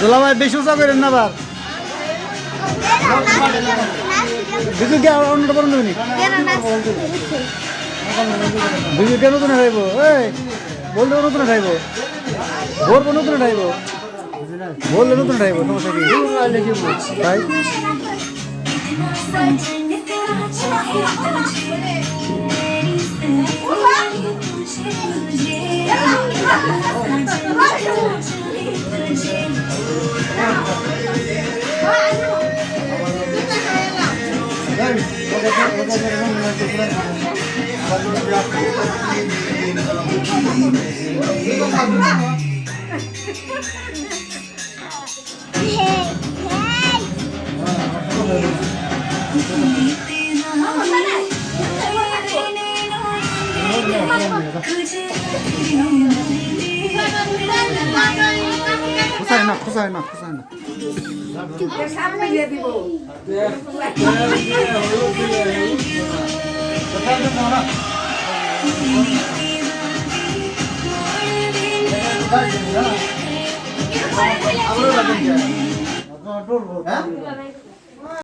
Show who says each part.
Speaker 1: দোলা ভাই, বেশি উঁচা করেন না আবার। বিজু কে অন্যটা বরণ দেবেনি? বিজু কে নতুন খাইব বলতে নতুন খাইব বলব নতুন খাইব বললে নতুন খাইব সমস্যা কি? খুসাই না খুসাই না খুসাই না হ্যাঁ?